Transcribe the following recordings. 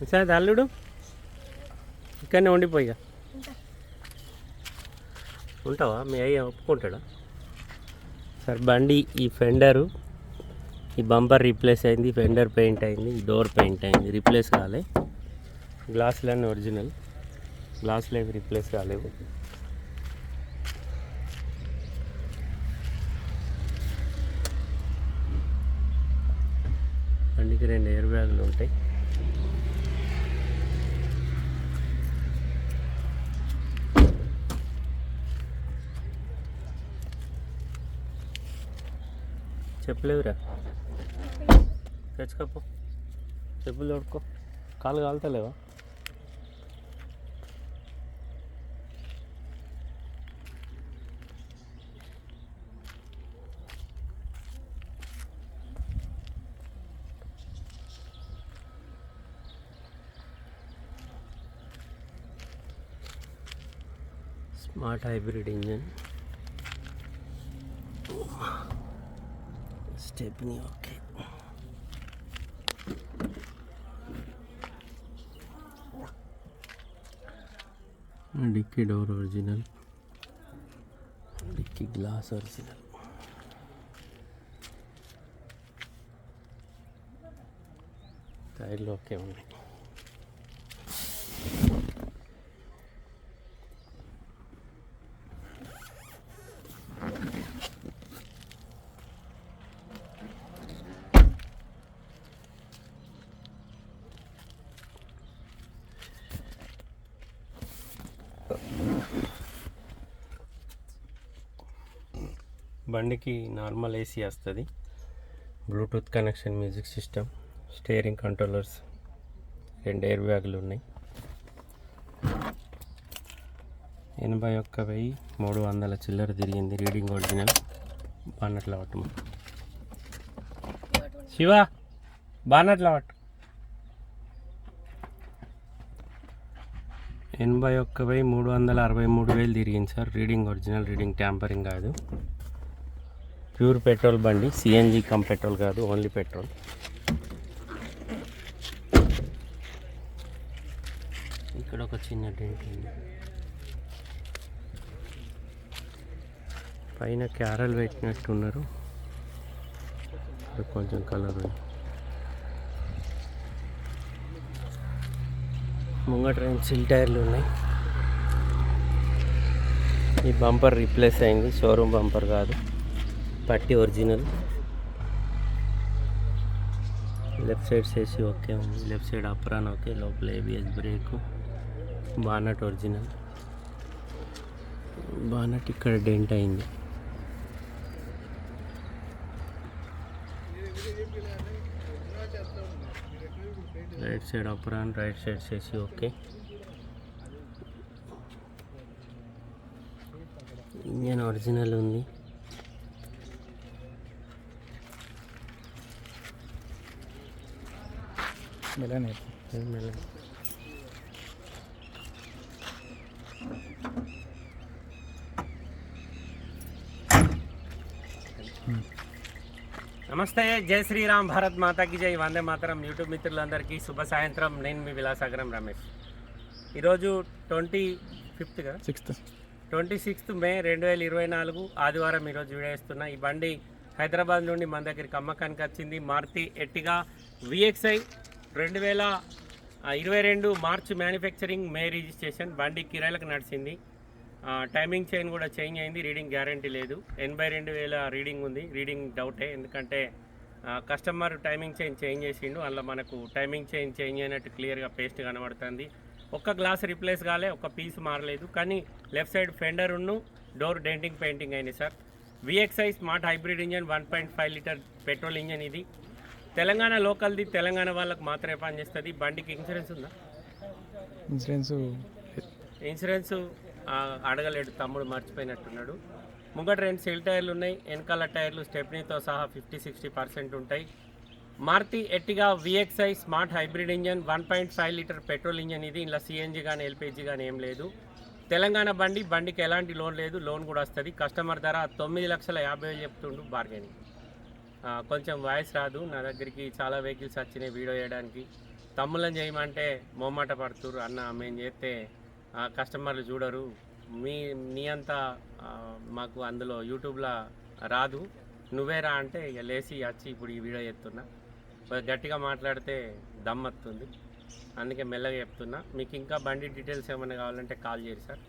Sir అల్లుడు ఇక్కడనే ఉండిపోయిగా ఉంటావా? మీ అయ్య ఒప్పుకుంటాడా? సార్ బండి ఈ ఫెండరు ఈ బంపర్ రీప్లేస్ అయింది ఫెండర్ పెయింట్ అయింది డోర్ పెయింట్ అయింది రీప్లేస్ కాలే. గ్లాసులన్నీ ఒరిజినల్. గ్లాసులు ఏవి రీప్లేస్ కాలేవు బండికి రెండు ఎయిర్ బ్యాగులు ఉంటాయి చెప్పలేవురా తెచ్చుకోపో చెప్పులు తోడుకో. కాలు కాలుతలేవా? Smart hybrid engine. Stepney okay dicky door original dicky glass original టైర్లు ఓకే ఉన్నాయి బండికి నార్మల్ ఏసీ వస్తుంది. Bluetooth connection music system steering controllers రెండు ఎయిర్ బ్యాగులు ఉన్నాయి. ఎనభై ఒక్క వెయ్యి మూడు వందల చిల్లర తిరిగింది రీడింగ్ ఒరిజినల్ బాన్నట్ల పట్టు శివ బాన్నట్ల పట్టు ఎనభై ఒక్క వెయ్యి మూడు వందల అరవై మూడు వేలు తిరిగింది sir. Reading original reading tampering కాదు. ప్యూర్ పెట్రోల్ బండి సిఎన్జి కమ్ పెట్రోల్ కాదు ఓన్లీ పెట్రోల్. ఇక్కడ ఒక చిన్న టెంట్ ఉంది. పైన క్యారల్ పెట్టినట్టున్నారు. ఉన్నారు కొంచెం కలర్ ఉంది. ముంగట రెండు సిల్ టైర్లు ఉన్నాయి. ఈ బంపర్ రీప్లేస్ అయింది. షోరూమ్ బంపర్ కాదు. పట్టి ఒరిజినల్. లెఫ్ట్ సైడ్ చేసి ఓకే ఉంది. Left side apron okay. లోపల ABS brake bonnet original. Bonnet ఇక్కడ డెంట్ అయింది. Right side apron right side చేసి ఓకే. ఇంజన్ ఒరిజినల్ ఉంది. మెల్లనే ఏం మెల్లగా. నమస్తే జై శ్రీరామ్ భారత్ మాతాకి జై వందే మాతరం యూట్యూబ్ మిత్రులందరికీ శుభ సాయంత్రం. నేను మీ విలాసాగరం రమేష్. ఈరోజు ట్వంటీ ఫిఫ్త్ కదా? సిక్స్త్ ట్వంటీ సిక్స్త్ మే రెండు వేల ఇరవై నాలుగు ఆదివారం ఈరోజు వీడియో ఇస్తున్నా ఈ బండి హైదరాబాద్ నుండి మన దగ్గరికి అమ్మకానికి వచ్చింది. మారుతి ఎట్టిగా విఎక్స్ఐ రెండు వేల ఇరవై రెండు మార్చ్ మ్యానుఫ్యాక్చరింగ్ మే రిజిస్ట్రేషన్ బండి కిరాయిలకు నడిచింది. టైమింగ్ చైన్ కూడా చేంజ్ అయింది రీడింగ్ గ్యారంటీ లేదు. ఎనభై రెండు వేల రీడింగ్ ఉంది రీడింగ్ డౌటే. ఎందుకంటే కస్టమర్ టైమింగ్ చైన్ చేంజ్ చేసిండు అందులో మనకు టైమింగ్ చైన్ చేంజ్ అయినట్టు క్లియర్గా పేస్ట్ కనబడుతుంది. ఒక్క గ్లాస్ రిప్లేస్ కాలే ఒక పీస్ మారలేదు. కానీ లెఫ్ట్ సైడ్ ఫెండర్ ఉన్ను డోర్ డెంటింగ్ పెయింటింగ్ అయింది sir. VXI smart hybrid engine one point five litre petrol engine ఇది. తెలంగాణ లోకల్ది తెలంగాణ వాళ్ళకి మాత్రమే పనిచేస్తుంది బండికి ఇన్సూరెన్స్ ఉందా? ఇన్సూరెన్స్ ఇన్సూరెన్స్ అడగలేడు. తమ్ముడు మర్చిపోయినట్టున్నాడు. ముంగట రెండు సెల్ టైర్లు ఉన్నాయి. వెనకాల టైర్లు స్టెప్నీతో సహా ఫిఫ్టీ సిక్స్టీ పర్సెంట్ ఉంటాయి. Maruti Ertiga VXI smart hybrid engine one point five litre petrol engine ఇది. ఇలా సిఎన్జి కానీ ఎల్పిజి కానీ ఏం లేదు. తెలంగాణ బండి బండికి ఎలాంటి లోన్ లేదు. లోన్ కూడా వస్తుంది. కస్టమర్ ధర తొమ్మిది లక్షల యాభై వేలు చెప్తుండు బార్గెనింగ్ కొంచెం వాయిస్ రాదు. నా దగ్గరికి చాలా వెహికల్స్ వచ్చినాయి వీడియో చేయడానికి తమ్ముళ్ళని చేయమంటే మొమ్మాట పడుతురు అన్న మేము చేస్తే కస్టమర్లు చూడరు. మీ నీ అంతా మాకు అందులో యూట్యూబ్లో రాదు. నువ్వేరా అంటే ఇక లేచి వచ్చి ఇప్పుడు ఈ వీడియో చెప్తున్నా గట్టిగా మాట్లాడితే దమ్మత్తుంది. అందుకే మెల్లగా చెప్తున్నా. మీకు ఇంకా బండి డీటెయిల్స్ ఏమైనా కావాలంటే కాల్ చేయరు సార్.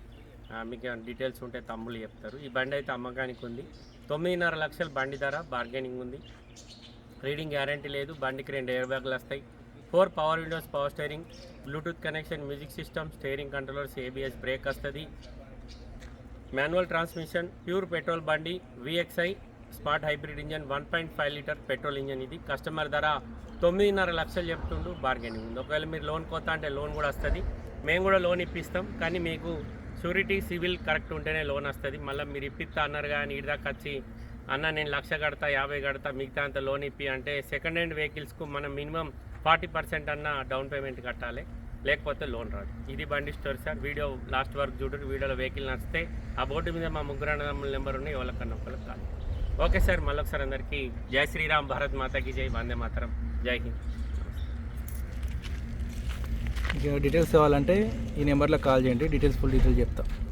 మీకు ఏమైనా డీటెయిల్స్ ఉంటే తమ్ముళ్ళు చెప్తారు. ఈ బండి అయితే అమ్మకానికి ఉంది. తొమ్మిదిన్నర లక్షల బండి ధర బార్గెనింగ్ ఉంది. రీడింగ్ గ్యారంటీ లేదు. బండికి రెండు ఎయిర్ బ్యాగులు వస్తాయి. Four power windows power steering Bluetooth connection music system steering controllers ABS brake వస్తుంది. మాన్యువల్ ట్రాన్స్మిషన్ ప్యూర్ పెట్రోల్ బండి VXI smart hybrid engine one point five litre petrol engine ఇది. Customer ధర తొమ్మిదిన్నర లక్షలు చెప్తుండు బార్గెనింగ్ ఉంది. ఒకవేళ మీరు లోన్ కొత్త అంటే లోన్ కూడా వస్తుంది. మేము కూడా లోన్ ఇప్పిస్తాం. కానీ మీకు షూరిటీ సివిల్ కరెక్ట్ ఉంటేనే లోన్ వస్తుంది. మళ్ళీ మీరు ఇప్పిస్తా అన్నారు కానీ ఇటు దాకా వచ్చి అన్న నేను లక్ష కడతా యాభై కడతా మిగతా అంత లోన్ ఇప్పి అంటే సెకండ్ హ్యాండ్ వెహికల్స్కు మనం మినిమం ఫార్టీ పర్సెంట్ అన్న డౌన్ పేమెంట్ కట్టాలి. లేకపోతే లోన్ రాదు. ఇది బండి స్టోర్ సార్. వీడియో లాస్ట్ వరకు చూడండి. వీడియోలో వెహికల్ నచ్చితే ఆ బోర్డు మీద మా ముగ్గురు అన్నదమ్ముల నెంబర్ ఉన్నాయి. ఎవరికన్నా ఒకరికి కాదు ఓకే సార్. మళ్ళొకసారి అందరికీ జై శ్రీరామ్. భారత్ మాతాకి జై. వందే మాతరం. జై హింద్. డీటెయిల్స్ కావాలంటే ఈ నెంబర్లో కాల్ చేయండి. డీటెయిల్స్ ఫుల్ డీటెయిల్స్ చెప్తాను